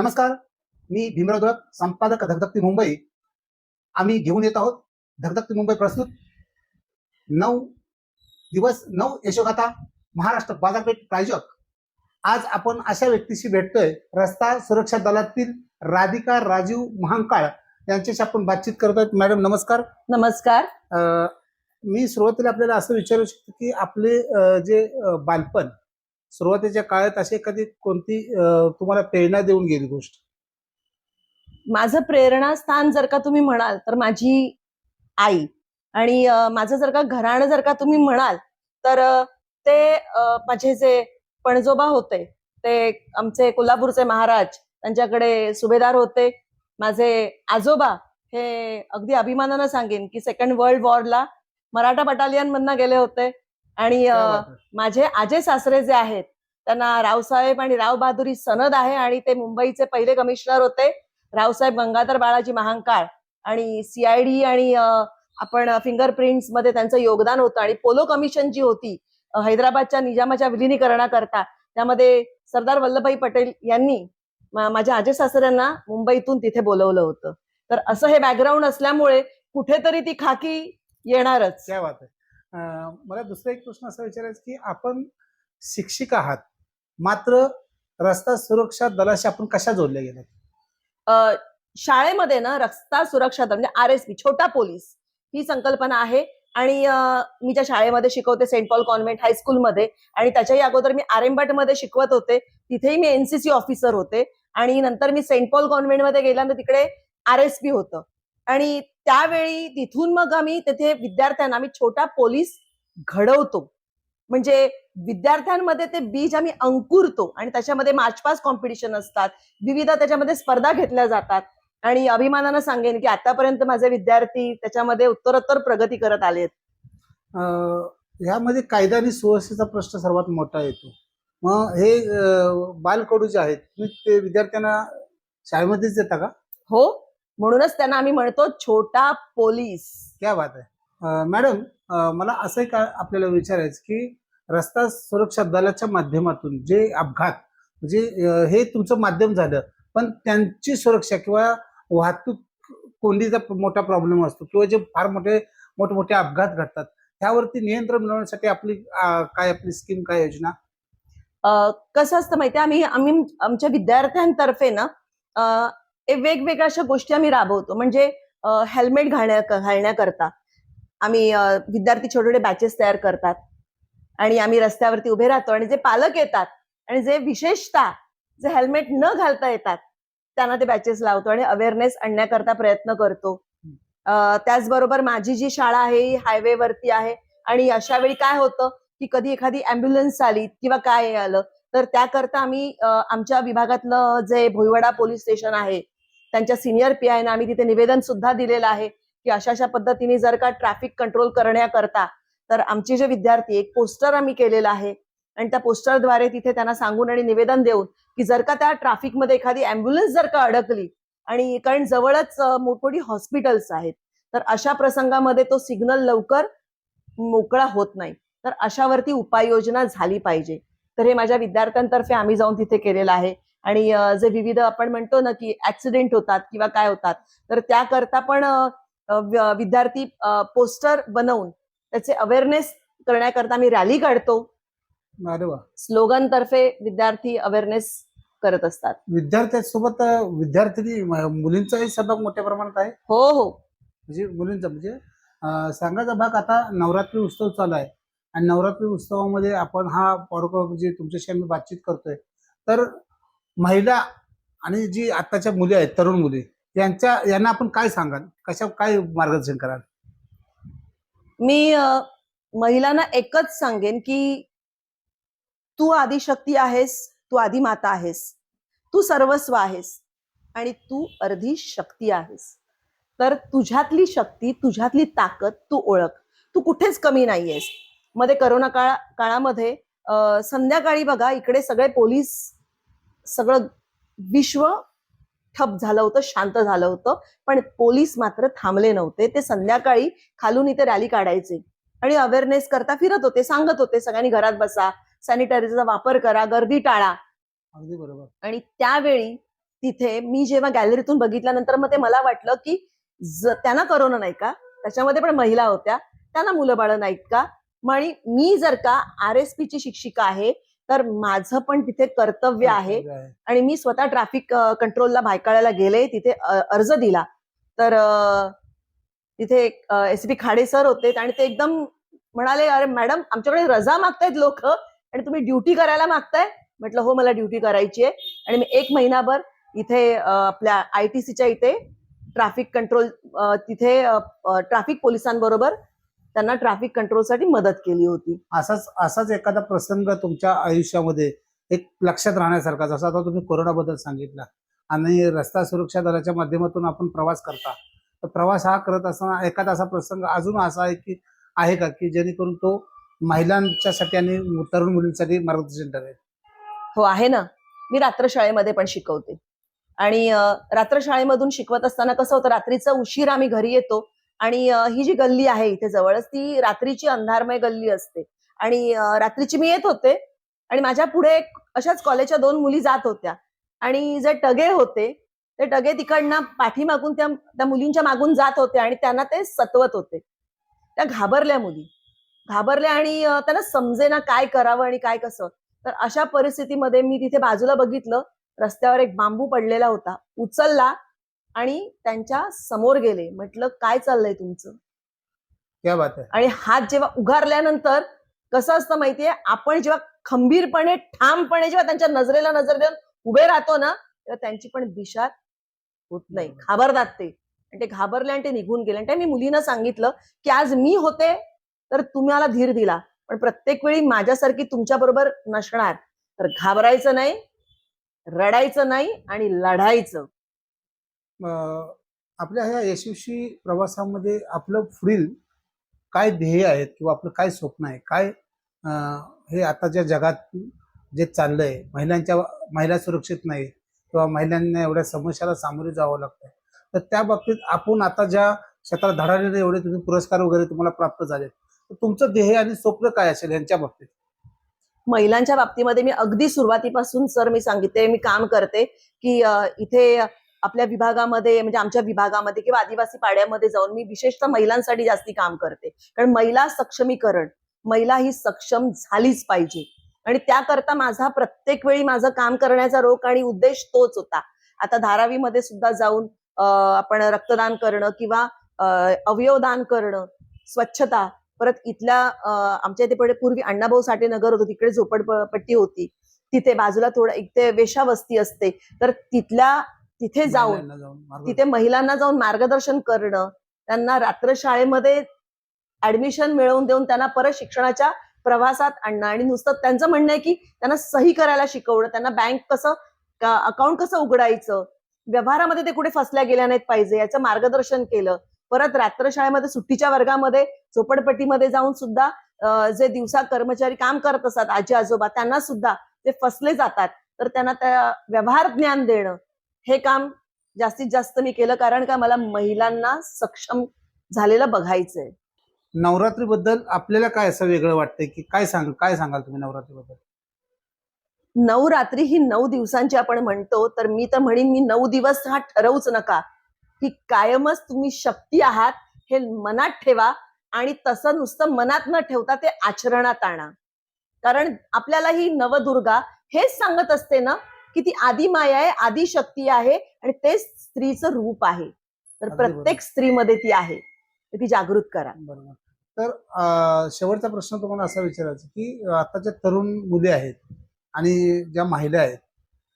नमस्कार मी भीमराव धुळक संपादक धगधगती मुंबई. आम्ही घेऊन येत आहोत धगधगती मुंबई प्रस्तुत. नऊ दिवस नऊ यशोगाथा महाराष्ट्र बाजारपेठ प्रायोजक. आज आपण अशा व्यक्तीशी भेटतोय रस्ता सुरक्षा दलातील राधिका राजीव महांकाळ. यांच्याशी आपण बातचीत करत आहोत. मॅडम नमस्कार. नमस्कार. अं, मी सुरुवातीला आपल्याला असं विचारू शकतो की आपले अं, जे अं, बालपण सुरुवातीच्या काळात अशी एखादी कोणती तुम्हाला प्रेरणा देऊन गेली गोष्ट? माझं प्रेरणास्थान जर का तुम्ही म्हणाल तर माझी आई. आणि माझं जर का घराणं जर का तुम्ही म्हणाल तर ते माझे जे पणजोबा होते ते आमचे कोल्हापूरचे महाराज त्यांच्याकडे सुभेदार होते. माझे आजोबा हे अगदी अभिमानानं सांगेन की सेकंड वर्ल्ड वॉरला मराठा बटालियन मधनं गेले होते. आणि. माझे आजे सासरे जे आहेत त्यांना रावसाहेब आणि राव बहादुरी सनद आहे आणि ते मुंबईचे पहिले कमिशनर होते रावसाहेब गंगाधर बाळाजी महांकाळ. आणि सीआयडी आणि आपण फिंगरप्रिंट्समध्ये त्यांचं योगदान होतं आणि पोलो कमिशन जी होती हैदराबादच्या निजामाच्या विलिनीकरणाकरता त्यामध्ये सरदार वल्लभभाई पटेल यांनी माझ्या आजे सासऱ्यांना मुंबईतून तिथे बोलवलं होतं. तर असं हे बॅकग्राऊंड असल्यामुळे कुठेतरी ती खाकी येणारच. मला दुसरा एक प्रश्न असा विचारायचा की आपण शिक्षिक आहात मात्र रस्ता सुरक्षा दलाशी आपण कशा जोडल्या गेल्या? शाळेमध्ये ना रस्ता सुरक्षा दल म्हणजे आर एस पी छोटा पोलीस ही संकल्पना आहे. आणि मी ज्या शाळेमध्ये शिकवते सेंट पॉल कॉन्व्हेंट हायस्कूलमध्ये आणि त्याच्याही अगोदर मी आरेंबटमध्ये शिकवत होते तिथेही मी एनसीसी ऑफिसर होते. आणि नंतर मी सेंट पॉल कॉन्व्हेंटमध्ये गेल्यानंतर तिकडे आर एस पी होतं. आणि त्यावेळी तिथून मग आम्ही तिथे विद्यार्थ्यांना आम्ही छोटा पोलीस घडवतो. म्हणजे विद्यार्थ्यांमध्ये ते बीज आम्ही अंकुरतो आणि त्याच्यामध्ये मार्चपास कॉम्पिटिशन असतात. विविध त्याच्यामध्ये स्पर्धा घेतल्या जातात. आणि अभिमानानं सांगेन की आतापर्यंत माझे विद्यार्थी त्याच्यामध्ये उत्तरोत्तर प्रगती करत आलेत. ह्यामध्ये कायदा आणि सुव्यवस्थेचा प्रश्न सर्वात मोठा येतो. मग हे बालकडू जे आहेत ते विद्यार्थ्यांना शाळेमध्येच देता का? हो. म्हणूनच त्यांना आम्ही म्हणतो छोटा पोलीस. क्या बात आहे. मॅडम मला असं एक आपल्याला विचारायचं की रस्ता सुरक्षा दलाच्या माध्यमातून जे अपघात म्हणजे हे तुमचं माध्यम झालं पण त्यांची सुरक्षा किंवा वाहतूक कोंडीचा मोठा प्रॉब्लेम असतो किंवा जे फार मोठे मोठमोठे अपघात घडतात त्यावरती नियंत्रण मिळवण्यासाठी आपली काय आपली स्कीम काय योजना? कसं असतं माहितीये आम्ही आम्ही आमच्या विद्यार्थ्यांतर्फे ना वेगवेगळ्या अशा गोष्टी आम्ही राबवतो. म्हणजे हेल्मेट घालण्या घालण्याकरता. आम्ही विद्यार्थी छोटे छोटे बॅचेस तयार करतात. आणि आम्ही रस्त्यावरती उभे राहतो आणि जे पालक येतात आणि जे विशेषतः जे हेल्मेट न घालता येतात त्यांना ते बॅचेस लावतो आणि अवेअरनेस आणण्याकरता प्रयत्न करतो. त्याचबरोबर माझी जी शाळा आहे ही हायवेवरती आहे आणि अशा वेळी काय होतं की कधी एखादी अँब्युलन्स आली किंवा काय आलं तर त्याकरता आम्ही आमच्या विभागातलं जे भोईवाडा पोलीस स्टेशन आहे त्यांच्या सिनियर पी आयना आम्ही तिथे निवेदन सुद्धा दिलेलं आहे की अशा अशा पद्धतीने जर का ट्रॅफिक कंट्रोल करण्याकरता तर आमचे जे विद्यार्थी एक पोस्टर आम्ही केलेलं आहे. आणि त्या पोस्टरद्वारे तिथे त्यांना सांगून आणि निवेदन देऊन की जर का त्या ट्रॅफिकमध्ये एखादी अँब्युलन्स जर का अडकली आणि कारण जवळच मोठमोठी हॉस्पिटल्स आहेत तर अशा प्रसंगामध्ये तो सिग्नल लवकर मोकळा होत नाही. तर अशावरती उपाययोजना झाली पाहिजे. तर हे माझ्या विद्यार्थ्यांतर्फे आम्ही जाऊन तिथे केलेलं आहे. आणि जे विविध आपण म्हणतो ना की ऍक्सिडेंट होतात किंवा काय होतात तर त्याकरता पण विद्यार्थी पोस्टर बनवून त्याचे अवेअरनेस करण्याकरता आम्ही रॅली काढतो. स्लोगन तर्फे विद्यार्थी अवेअरनेस करत असतात. विद्यार्थ्यांसोबत म- मुलींचाही सहभाग मोठ्या प्रमाणात आहे? हो हो. म्हणजे मुलींचा म्हणजे सांगायचा भाग आता नवरात्री उत्सव चालू आहे. आणि नवरात्री उत्सवामध्ये आपण हा पॉडकास्ट जे तुमच्याशी आम्ही बातचीत करतोय. तर महिला आणि जी आताच्या मुली आहेत तरुण मुली यांच्या यांना आपण काय सांगाल? कशा काय मार्गदर्शन कराल? मी महिलांना एकच सांगेन की तू आदिशक्ती आहेस तू आधी माता आहेस तू सर्वस्व आहेस आणि तू अर्धी शक्ती आहेस. तर तुझ्यातली शक्ती तुझ्यातली ताकद तू ओळख. तू कुठेच कमी नाहीयेस. मध्ये करोना काळा काळामध्ये संध्याकाळी बघा इकडे सगळे पोलीस सगळं विश्व ठप झालं होतं शांत झालं होतं. पण पोलीस मात्र थांबले नव्हते. ते संध्याकाळी खालून इथे रॅली काढायचे. आणि अवेअरनेस करता फिरत होते सांगत होते सगळ्यांनी घरात बसा सॅनिटायझरचा वापर करा गर्दी टाळा. अगदी बरोबर. आणि त्यावेळी तिथे मी जेव्हा गॅलरीतून बघितल्यानंतर मग ते मला वाटलं की त्यांना करोना नाही का? त्याच्यामध्ये पण महिला होत्या. त्यांना मुलं बाळं नाहीत का? आणि मी जर का आर एस पी ची शिक्षिका आहे तर माझं पण तिथे कर्तव्य आहे. आणि मी स्वतः ट्रॅफिक कंट्रोलला भायकाळ्याला गेले तिथे अर्ज दिला. तर तिथे एस पी खाडे सर होते आणि ते एकदम म्हणाले अरे मॅडम आमच्याकडे रजा मागतायत लोक आणि तुम्ही ड्युटी करायला मागताय. म्हटलं हो मला ड्युटी करायची आहे. आणि मी एक महिनाभर इथे आपल्या आय टी सीच्या इथे ट्रॅफिक कंट्रोल तिथे ट्रॅफिक पोलिसांबरोबर त्यांना ट्रॅफिक कंट्रोलसाठी मदत केली होती. असाच असाच एखादा प्रसंग तुमच्या आयुष्यामध्ये एक लक्षात राहण्यासारखा जसं आता तुम्ही कोरोनाबद्दल सांगितलं. आणि रस्ता सुरक्षा दलाच्या माध्यमातून आपण प्रवास करता. तर प्रवास हा करत असताना एखादा असा प्रसंग अजून असा आहे की आहे का? की जेणेकरून तो महिलांच्यासाठी आणि तरुण मुलींसाठी मार्गदर्शन ठरेल. हो आहे ना. मी रात्रशाळेमध्ये पण शिकवते. आणि अ, रात्रशाळेमधून शिकवत असताना कसं होतं रात्रीचं उशीर आम्ही घरी येतो. आणि ही जी गल्ली आहे इथे जवळच ती रात्रीची अंधारमय गल्ली असते. आणि रात्रीची मी येत होते आणि माझ्या पुढे एक अशाच कॉलेजच्या दोन मुली जात होत्या. आणि जे टगे होते ते टगे तिकडनं पाठीमागून त्या त्या मुलींच्या मागून जात होते आणि त्यांना ते सतवत होते. त्या घाबरल्या मुली. घाबरल्या आणि त्यांना समजेना काय करावं आणि काय कसं. तर अशा परिस्थितीमध्ये मी तिथे बाजूला बघितलं रस्त्यावर एक बांबू पडलेला होता. उचलला आणि त्यांच्यासमोर गेले. म्हटलं काय चाललंय तुमचं? क्या बात आहे. आणि हात जेव्हा उगारल्यानंतर कसं असतं माहितीये आपण जेव्हा खंबीरपणे ठामपणे जेव्हा त्यांच्या नजरेला नजर देऊन उभे राहतो ना तेव्हा त्यांची पण दिशा होत नाही. घाबरतात ते. आणि ते घाबरले आणि ते निघून गेले. आणि ते मी मुलीनं सांगितलं की आज मी होते तर तुम्हाला धीर दिला. पण प्रत्येक वेळी माझ्यासारखी तुमच्या बरोबर नसणार. तर घाबरायचं नाही रडायचं नाही आणि लढायचं. आपल्या ह्या यशस्वी प्रवासामध्ये आपलं पुढील काय ध्येय आहेत किंवा आपलं काय स्वप्न आहे? काय हे आताच्या जगात जे चाललंय महिलांच्या महिला सुरक्षित नाही किंवा महिलांना एवढ्या समस्याला सामोरे जावं लागतं तर त्या बाबतीत आपण आता ज्या क्षेत्रात धडाडलेले एवढे तुम्ही पुरस्कार वगैरे तुम्हाला प्राप्त झाले तर तुमचं ध्येय आणि स्वप्न काय असेल यांच्या बाबतीत? महिलांच्या बाबतीमध्ये मी अगदी सुरुवातीपासून सर मी सांगितले मी काम करते की इथे आपल्या विभागामध्ये म्हणजे आमच्या विभागामध्ये किंवा आदिवासी पाड्यामध्ये जाऊन मी विशेषतः महिलांसाठी जास्ती काम करते. कारण महिला सक्षमीकरण महिला ही सक्षम झालीच पाहिजे. आणि त्याकरता माझा प्रत्येक वेळी माझं काम करण्याचा रोख आणि उद्देश तोच होता. आता धारावीमध्ये सुद्धा जाऊन आपण रक्तदान करणं किंवा अवयवदान करणं स्वच्छता परत इथल्या आमच्या इथे पुढे पूर्वी अण्णाभाऊ साठे नगर होतं तिकडे झोपडपट्टी होती. तिथे बाजूला थोडं इथे वेशावस्ती असते. तर तिथल्या तिथे जाऊन तिथे महिलांना जाऊन मार्गदर्शन करणं त्यांना रात्र शाळेमध्ये ऍडमिशन मिळवून देऊन त्यांना परत शिक्षणाच्या प्रवासात आणणं. आणि नुसतं त्यांचं म्हणणं आहे की त्यांना सही करायला शिकवणं त्यांना बँक कसं अकाउंट कसं उघडायचं? व्यवहारामध्ये ते कुठे फसल्या गेल्या नाहीत पाहिजे याचं मार्गदर्शन केलं. परत रात्र शाळेमध्ये सुट्टीच्या वर्गामध्ये झोपडपट्टीमध्ये जाऊन सुद्धा जे दिवसा कर्मचारी काम करत असतात आजी आजोबा त्यांना सुद्धा ते फसले जातात तर त्यांना त्या व्यवहार ज्ञान देणं हे काम जास्तीत जास्त मी केलं कारण का मला महिलांना सक्षम झालेलं बघायचंय. नवरात्रीबद्दल आपल्याला काय असं वेगळं वाटतंय की काय सांग काय सांगाल तुम्ही नवरात्रीबद्दल? नवरात्री ही नऊ दिवसांची आपण म्हणतो तर मी तर म्हणेन मी नऊ दिवस हा ठरवूच नका. ही कायमच तुम्ही शक्ती आहात हे मनात ठेवा आणि तसं नुसतं मनात न ठेवता ते आचरणात आणा. कारण आपल्याला ही नवदुर्गा हेच सांगत असते ना की ती आदी माया आहे आदी शक्ती आहे आणि तेच स्त्रीचं रूप आहे. तर. प्रत्येक स्त्रीमध्ये ती आहे. ती जागृत करा. बरोबर. तर शेवटचा प्रश्न तुम्हाला असा विचारायचा की आताच्या तरुण मुली आहेत आणि ज्या महिला आहेत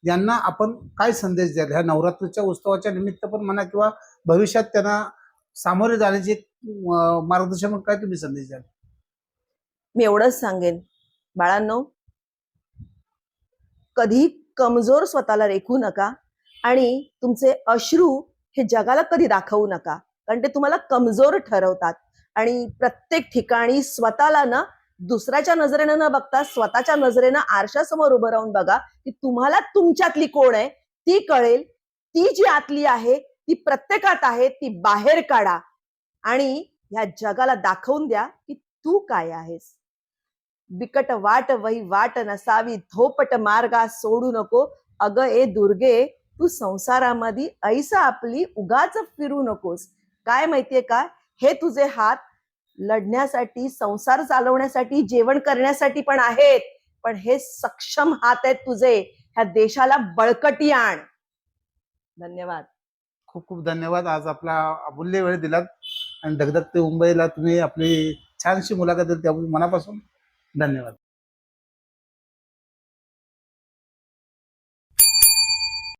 यांना आपण काय संदेश द्याल? ह्या नवरात्रीच्या उत्सवाच्या निमित्त पण म्हणा किंवा भविष्यात त्यांना सामोरे जाण्याची मार्गदर्शन म्हणून काय तुम्ही संदेश द्याल? मी एवढंच सांगेन. बाळांनो कधी कमजोर स्वतःला रेखू नका आणि तुमचे अश्रू हे जगाला कधी दाखवू नका. कारण ते तुम्हाला कमजोर ठरवतात. आणि प्रत्येक ठिकाणी स्वतःला ना दुसऱ्याच्या नजरेनं न बघता स्वतःच्या नजरेनं आरशासमोर उभं राहून बघा की तुम्हाला तुमच्यातली कोण आहे ती कळेल. ती जी आतली आहे ती प्रत्येकात आहे ती बाहेर काढा. आणि ह्या जगाला दाखवून द्या की तू काय आहेस. बिकट वाट वही वाट नसावी धोपट मार्गा सोडू नको. अग ए दुर्गे तू संसारामध्ये ऐसा आपली उगाच फिरू नकोस. काय माहितीये का? हे तुझे हात लढण्यासाठी संसार चालवण्यासाठी जेवण करण्यासाठी पण आहेत. पण हे सक्षम हात आहेत तुझे. ह्या देशाला बळकटी आण. धन्यवाद. खूप खूप धन्यवाद. आज आपला अमूल्य वेळ दिलात. आणि धगधगते मुंबईला तुम्ही आपली छानशी मुलाखत दिली त्याबद्दल मनापासून धन्यवाद।